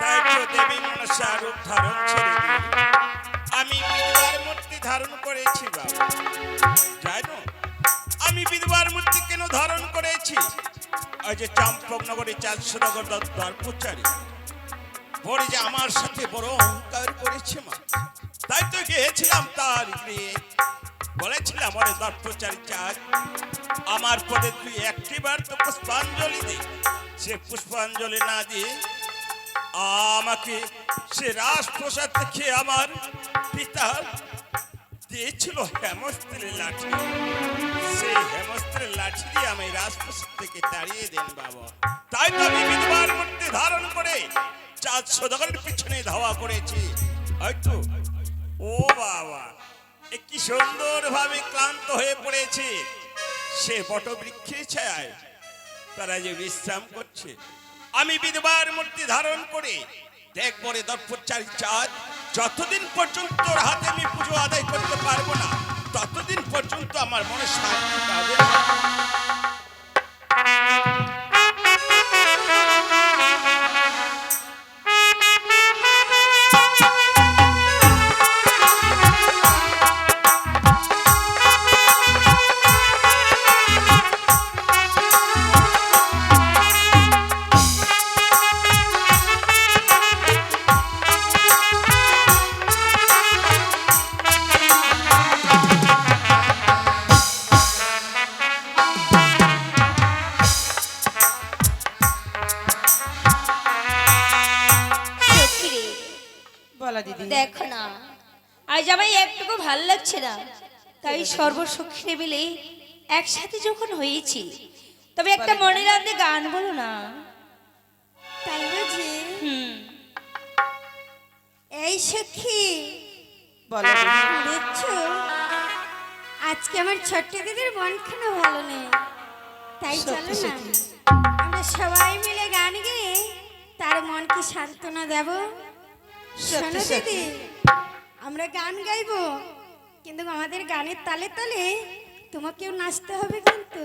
তাই তো দেবী মনসা রূপ ধারণ ছেড়ে দিয়ে আমি বিধবার মূর্তি ধারণ করেছি, বাবা। আমি বিধবার মূর্তি কেন ধারণ করেছি? ওই যে চম্পকনগরে চারশো নগর দর্পচারী বড় যে আমার সাথে বড় অহংকার করেছে মা। তাই তো গিয়েছিলাম তার গৃহে বলেছিলাম, ওরে দর্পচারী চার আমার পদে তুই একটিবার তো পুষ্পাঞ্জলি দে। সে পুষ্পাঞ্জলি না দিয়ে আমাকে সে রাজপ্রসাদ থেকে আমার পিতা দিয়েছিল হেমস্ত্রের লাঠি। সেই হেমস্ত্রের লাঠি দিয়ে আমি রাজপ্রসাদ থেকে তাড়িয়ে দেন বাবা। তাই তো আমি বিধবার মূর্তি ধারণ করে চাঁদ সদাগরের পিছনে ধাওয়া করেছি। হয়তো? ও বাবা কি সুন্দর ভাবে ক্লান্ত হয়ে পড়েছে। সে বটবৃক্ষের ছায় তারা যে বিশ্রাম করছে। আমি বিধবার মূর্তি ধারণ করে একবারে দর্পচারী চাঁদ যতদিন পর্যন্ত হাতে আমি পুজো আদায় করতে পারব না, ততদিন পর্যন্ত আমার মনে শান্তি পাবে মিলে একসাথে যখন হয়েছি তবে একটা মনের আনন্দে গান বলো না। তাই হুম। এই সখী বলা দেখছ আজকে আমার ছোট্ট দিদির মনখানা ভালো নেই। তাই চলো না। আমরা সবাই মিলে গান গেয়ে তার মনকে সান্ত্বনা দেব। শোনো দিদি আমরা গান গাইবো। কিন্তু আমাদের গানের তালে তালে তোমাকেও নাচতে হবে কিন্তু।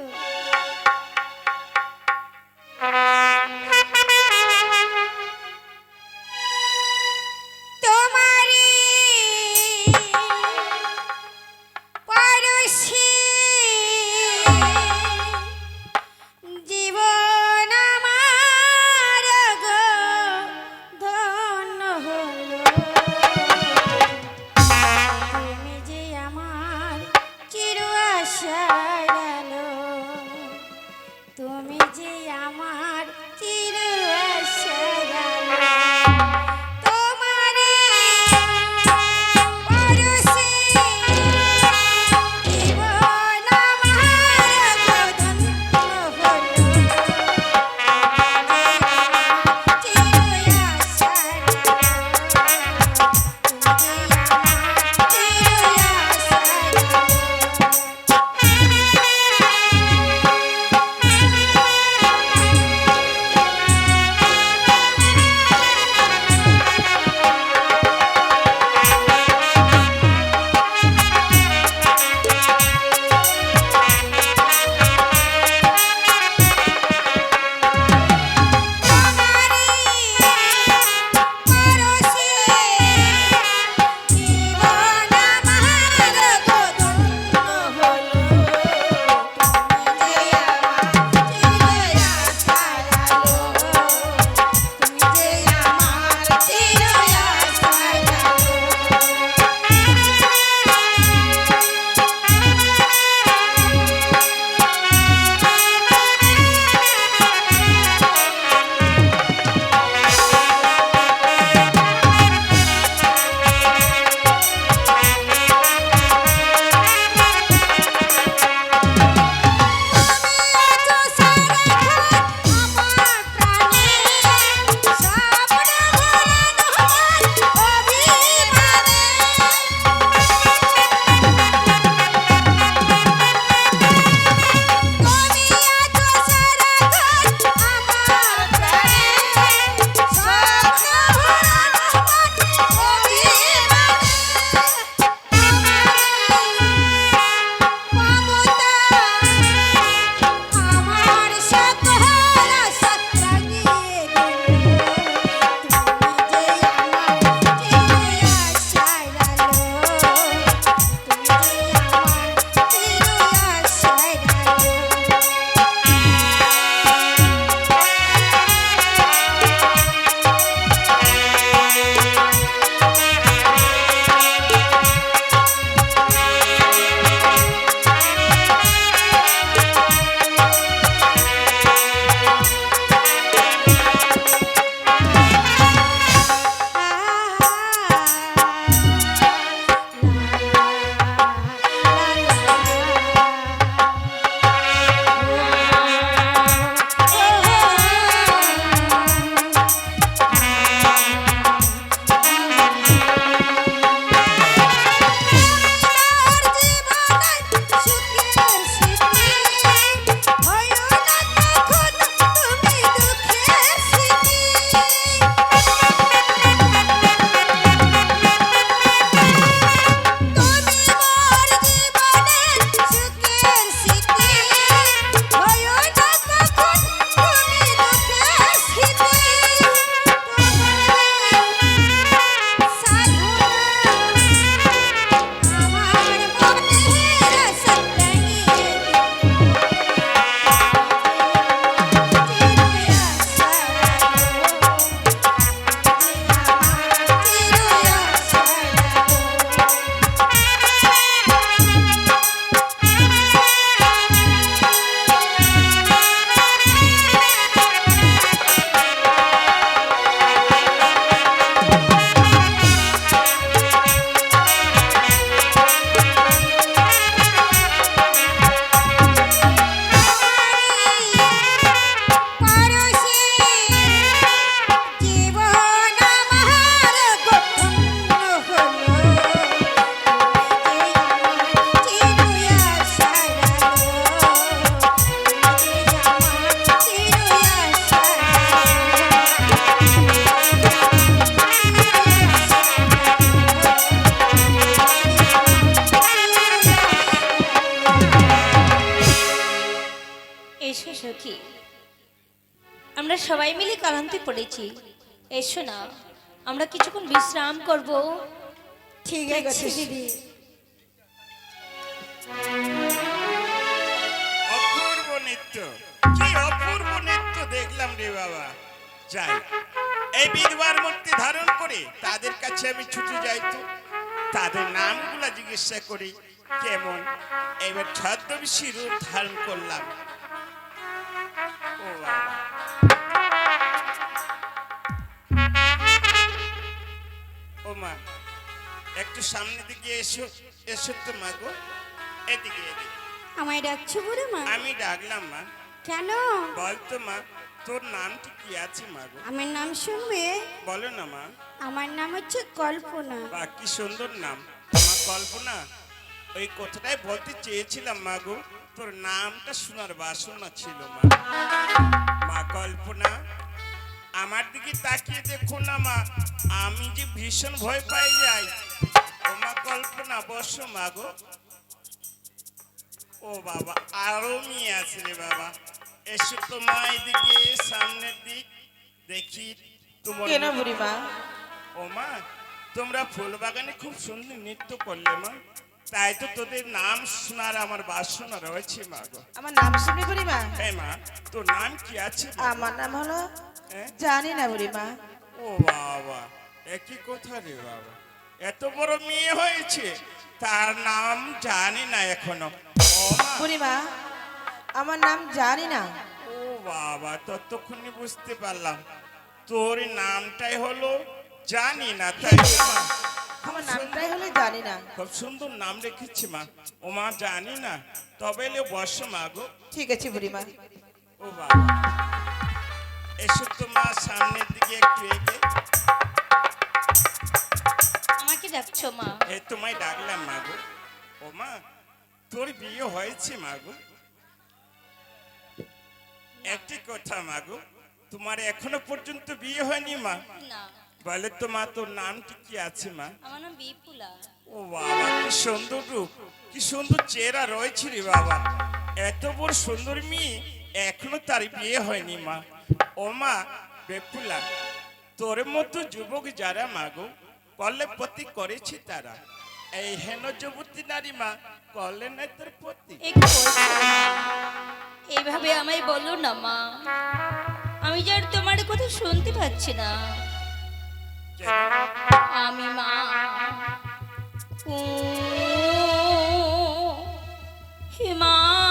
পড়েছি এসো না আমরা কিছুক্ষণ বিশ্রাম করব। ঠিক আছে। দিদি। অপূর্ব নৃত্য। কি অপূর্ব নৃত্য দেখলাম রে বাবা। যাই এই বিধবার মূর্তি ধারণ করে তাদের কাছে আমি ছুটে যাই তো। তাদের নামগুলো জিজ্ঞাসা করি কেমন? এবার ছদ্মবেশী রূপ ধারণ করলাম। মা একটু সামনের দিকে এসো এসো তো মা গো এদিকে এদিকে। আমায় ডাকছো বুড়ো মা? আমি ডাকলাম মা। কেন? বলতো মা তোর নামটি কি আছে মা গো? আমার নাম শুনবে? বলো না মা। আমার নাম হচ্ছে কল্পনা। বা কি সুন্দর নাম। মা কল্পনা ওই কথাটাই বলতে চেয়েছিলাম মা গো। তোর নামটা শোনার বাসনা ছিল মা। মা কল্পনা আমার দিকে তাকিয়ে দেখো না মা। আমি যে ভীষণ ভয় পাই যাই। ও মা কল্পনা বসো মা গো। ও বাবা আরও মেয়ে আছে রে বাবা। এসো তো মা এদিকে সামনের দিক। দেখি তোমার কেন ও মা তোমরা ফুল বাগানে খুব সুন্দর নৃত্য করলে মা। তাই তো তোদের নাম শোনার আমার বাসনা রয়েছে মা গো। আমার নাম শুনে বুড়িমা হ্যাঁ মা তোর নাম কি আছে আমার নাম হলো? জানি না বুড়িমা ও বাবা একই কথা রে বাবা? এত বড় মেয়ে হয়েছে তার নাম জানি না এখনও। ও মা। আমার নাম জানি না। ও বাবা ততক্ষণে বুঝতে পারলাম। তোর নামটাই হলো জানি না তাই মা। আমার নামটাই হলো জানি না। খুব সুন্দর নাম রেখেছি মা। ও মা জানি না। তবে এলে বস মা গো। ঠিক আছে বুড়ি বুড়িমা ও বাবা। এসো তো সামনের দিকে একটু এগে আমাকে ডাকছো মা? এ তোমায় ডাকলাম মা গো। ও মা তোর বিয়ে হয়েছে মা গো। একটি কথা মা গো তোমার এখনও পর্যন্ত বিয়ে হয়নি মা? না। বলে তো মা তোর নামটি কি আছে মা? আমার নাম বিপুলা। ও বাবা কি সুন্দর রূপ কি সুন্দর চেহারা রয়েছে রে বাবা। এত বড় সুন্দর মেয়ে এখনও তার বিয়ে হয়নি মা। ও মা বেপুলা, তোর মতো যুবক যারা মাগো, কলে পতি করেছে তারা। এই হেন যুবতী নারী মা, কলে নাই তোর পতি। এইভাবে আমায় বলো না মা। আমি যার তোমার কথা শুনতে পাচ্ছি না। আমি মা। ও হিমারি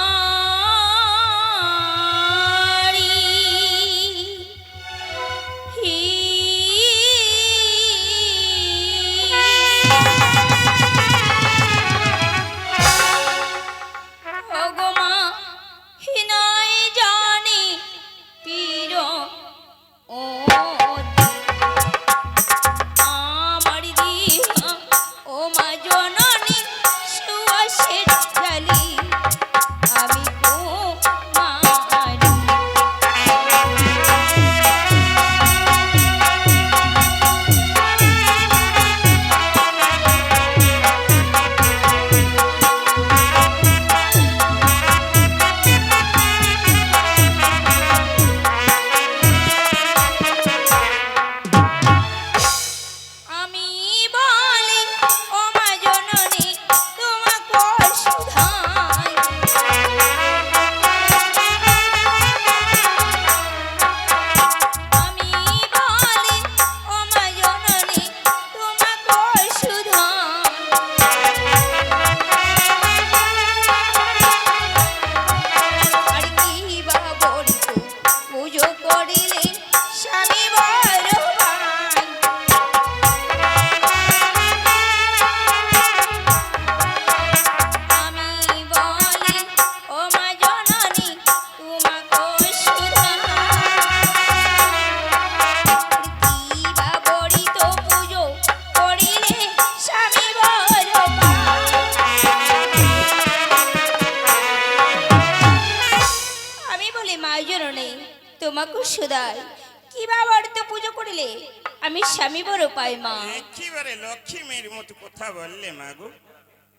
কথা বললে মা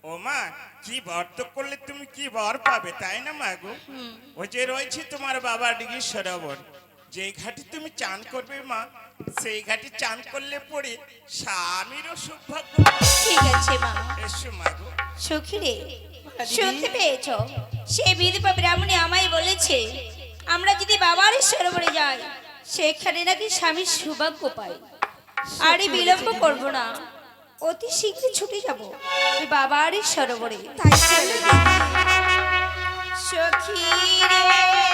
ও মা কি বর্ত করলে তুমি কি বর পাবে তাই না মা গো হুম। ও যে রয়েছে তোমার বাবা ডিগি সরোবর যে ঘাটে তুমি চান করবে মা সেই ঘাটে চান করলে পরে স্বামীরও সৌভাগ্য ঠিক আছে মা। এসো মা গো সখী রে। শুনতে পেয়েছ? সে বিধবা ব্রাহ্মণী আমায় বলেছে আমরা যদি বাবার সরোবরে যাই সেখানে নাকি স্বামীর সৌভাগ্য পাই। আরে বিলম্ব করব না। অতি শীঘ্রই ছুটে যাব। ওই বাবার সরোবরে। তাই সখী রে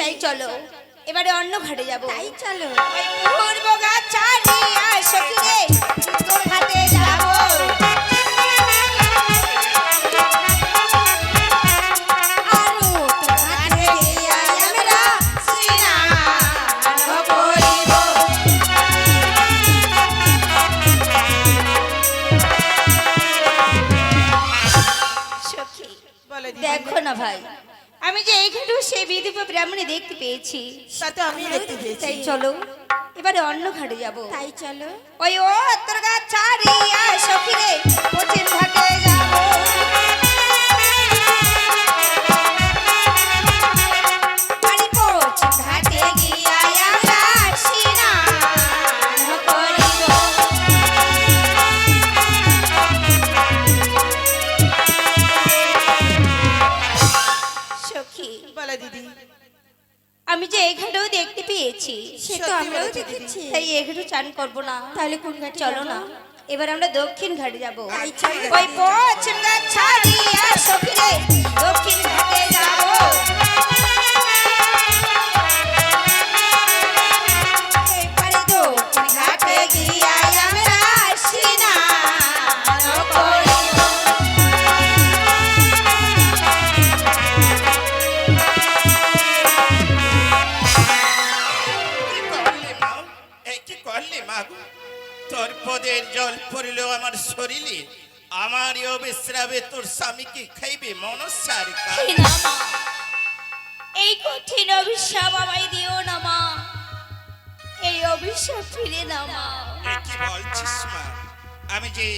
তাই চলো। এবারে অন্য ঘাটে যাব। তাই চলো। পূর্ব গাছারিয়া পেয়েছি। তা তো আমি দেখতে পেয়েছি। তাই চলো এবারে অন্য ঘাটে যাব। তাই চলো। ওই ও তোর গা ছাড়িয়া সখী রে পশ্চিম ঘাটে দেখতে পেয়েছি সে তো আমরাও দেখেছি। তাই এখানে চান করব না। তাহলে কোন ঘাটে চলো না। এবার আমরা দক্ষিণ ঘাটে যাব। চলো। ওই পশ্চিম ঘাট ছাড়িয়া সখিরে দক্ষিণ ঘাটে যাব। তোর জল পড়ল আমার শরীরে আমার অবিশ্রাবে তোর স্বামীকে খাইবে মনসার কি এই কঠিন অভিশাপ আমায় দিও না মা। এই অভিশাপ ফিরে না মা। কি বলছিস মা? আমি যে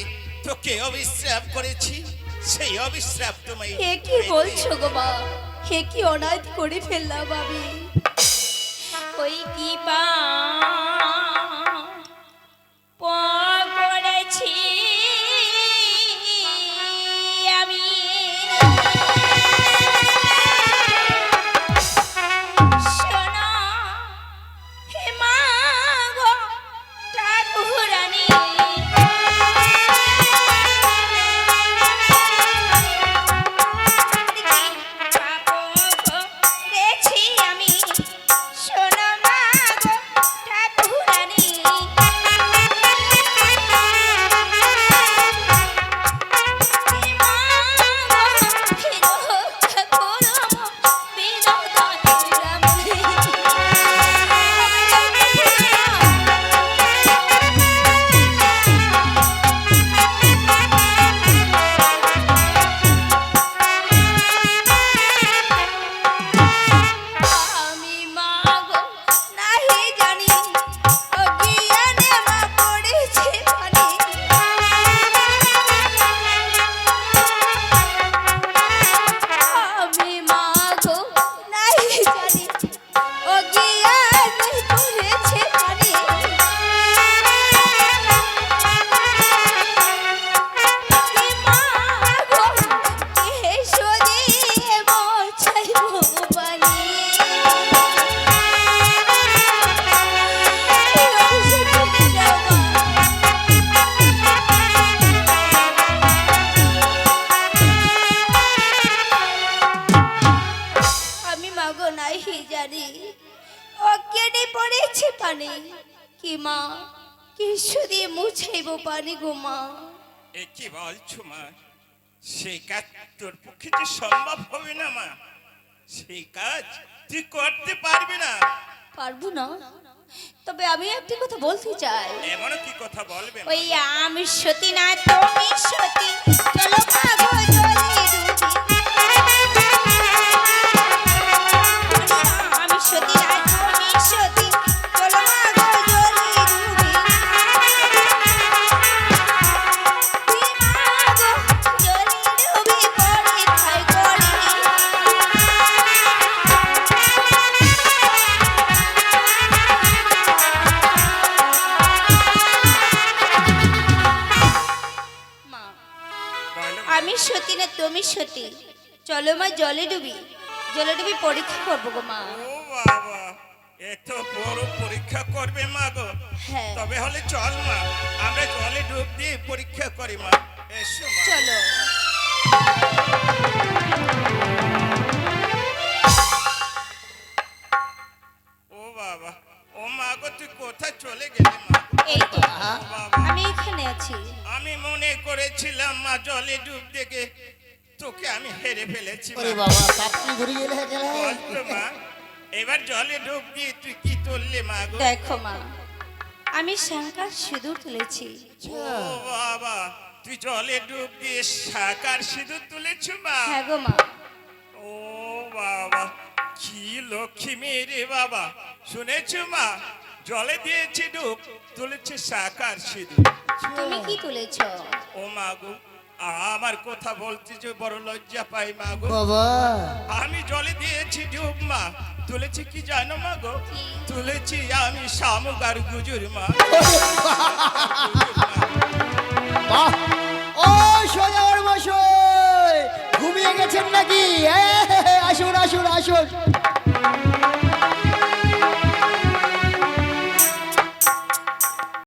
তোকে অবিশ্রাপ করেছি সেই অবিশ্রাপ তোমায় হে কি বলছো গো মা? হে কি অনাথ করে ফেললাম আমি? ওই কি পা পড়েছি কি বলছো মা? সেই কাজ তোর পক্ষে যে সম্ভব হবে না মা? সেই কাজ তুই করতে পারবি না। পারব না। তবে আমি একটি কথা বলতে চাই। এমন কি কথা বলবে ওই আমি সতী না তুমি সতী। চলো মা জলে ডুবি জলে ডুবি পরীক্ষা করব গো মা। ও বাবা এত বড় পরীক্ষা করবে মা গো। হ্যাঁ। তবে হলে চল মা আমরা জলে ডুব দিয়ে পরীক্ষা করি মা। এসো মা। চলো। ও বাবা ও মা গো তুই কোথায় চলে গেলি মা? এই তো বাবা। আমি এখানে আছি। আমি মনে করেছিলাম মা জলে ডুব দেখে তোকে আমি হেরে ফেলেছি। ওরে বাবা ঘুরে গেলে গেলে বল তো মা। এবার জলে ডুব দিয়ে তুই কি তুললি মা গো? দেখো মা আমি শাঁখার সিঁদুর তুলেছি। ও বাবা তুই জলে ডুব দিয়ে সাকার সিঁদুর তুলেছ মা? হ্যাঁ গো মা। ও বাবা কি লক্ষ্মী মেয়ে রে বাবা। শুনেছ মা? জলে দিয়েছি ডুব তুলেছে সাকার সিঁদুর। তুমি কি তুলেছ? ও মা গো আমার কথা বলছি যে বড় লজ্জা পাই মা গো। বাবা। আমি জলে দিয়েছি ডুব মা তুলেছি কি জানো মা গো? তুলেছি আমি শামুক গুজুর মা। ও সোজার মশাই ঘুমিয়ে গেছেন নাকি? হ্যাঁ, হ্যাঁ, হ্যাঁ, আসুন আসুন আসুন।